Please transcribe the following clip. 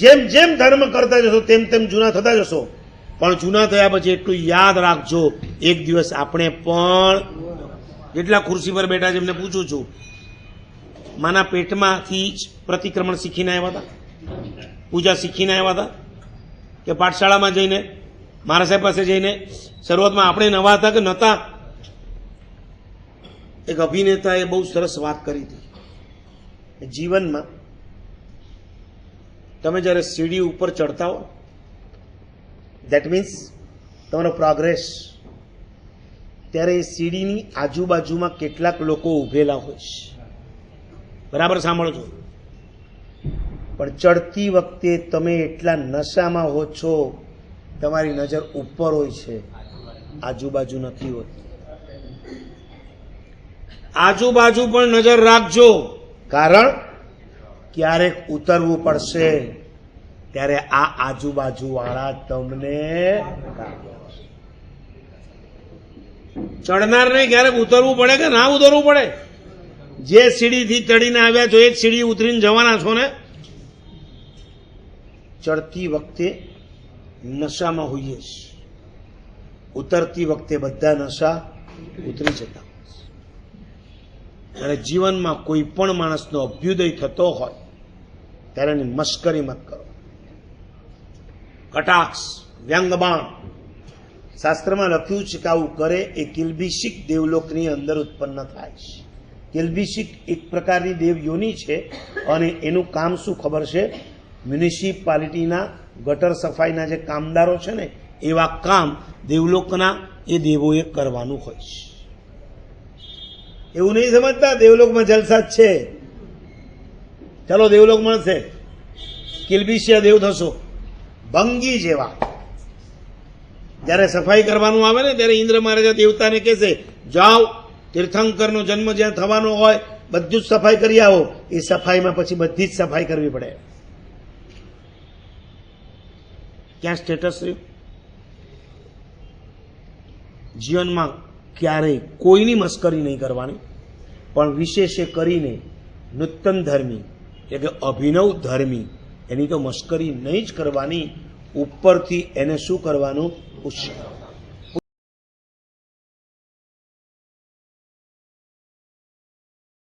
જેમ જેમ ધર્મ કરતા જશો, તેમ તેમ જૂના થતા જશો. પણ જૂના થયા પછી એટલું યાદ રાખજો, એક દિવસ આપણે પણ જેટલા ખુરશી પર બેઠા છે એમને પૂછું છું. માના પેટમાંથી જ પ્રતિક્રમણ શીખીને આવ્યા હતા? પૂજા શીખીને આવ્યા હતા? કે પાઠશાળામાં જઈને, મારા સાહેબ પાસે જઈને, શરૂઆતમાં આપણે નવા હતા કે નહોતા એક અભિનેતાએ બહુ સરસ વાત કરી હતી. જીવનમાં તમે જ્યારે સીડી ઉપર ચડતા હો દેટ મીન્સ તમારો પ્રોગ્રેસ ત્યારે એ સીડીની આજુબાજુમાં કેટલાક લોકો ઊભેલા હોય છે. બરાબર સાંભળજો પણ ચડતી વખતે તમે એટલા નશામાં હો છો, તમારી નજર ઉપર હોય છે. આજુબાજુ નથી હોતી. આજુબાજુ પણ નજર રાખજો. કારણ ક્યારેક ઉતરવું પડશે, ત્યારે આ આજુબાજુ વાળા તમને ચડનારને ક્યારેક ઉતરવું પડે કે ના ઉતરવું પડે? જે સીડીથી ચડીને આવ્યા છો, એ જ સીડી ઉતરીને જવાના છો ને? ચડતી વખતે નશામાં હોઈએ ઉતરતી વખતે બધા નશા ઉતરી જતા. અને જીવનમાં કોઈ પણ માણસનો અભ્યુદય થતો હોય, ત્યારે એની મશ્કરી મત કરો. કટાક્ષ, વ્યંગબાણ. શાસ્ત્રમાં લખ્યું છે કે આવું કરે એ કિલ્બિશિક દેવલોકની અંદર ઉત્પન્ન થાય છે. કિલ્બિશિક એક પ્રકારની દેવ યોની છે અને એનું કામ શું ખબર છે? મ્યુનિસિપાલિટીના ગટર સફાઈના જે કામદારો છે ને, એવા કામ દેવલોકના એ દેવોએ કરવાનું હોય છે. એવું નહીં સમજતા, દેવલોકમાં જલસા જ છે. ચાલો, દેવલોક મળશે. કિલબિશિયા દેવ થશો ભંગી જેવા. જ્યારે સફાઈ કરવાનું આવે ને, ત્યારે ઇન્દ્ર મહારાજા દેવતાને કહેશે, જાઓ, તીર્થંકરનો જન્મ જ્યાં થવાનો હોય, બધું જ સફાઈ કરી આવો. એ સફાઈમાં પછી બધી જ સફાઈ કરવી પડે. ક્યાં સ્ટેટસ રહ્યું? જીવનમાં ક્યારેય કોઈની મસ્કરી નહીં કરવાની. પણ વિશેષે કરીને નૂતન ધર્મી, એટલે કે અભિનવ ધર્મી, એની તો મશ્કરી નહીં જ કરવાની, ઉપરથી એને શું કરવાનું? ઉશ્કેરવાનું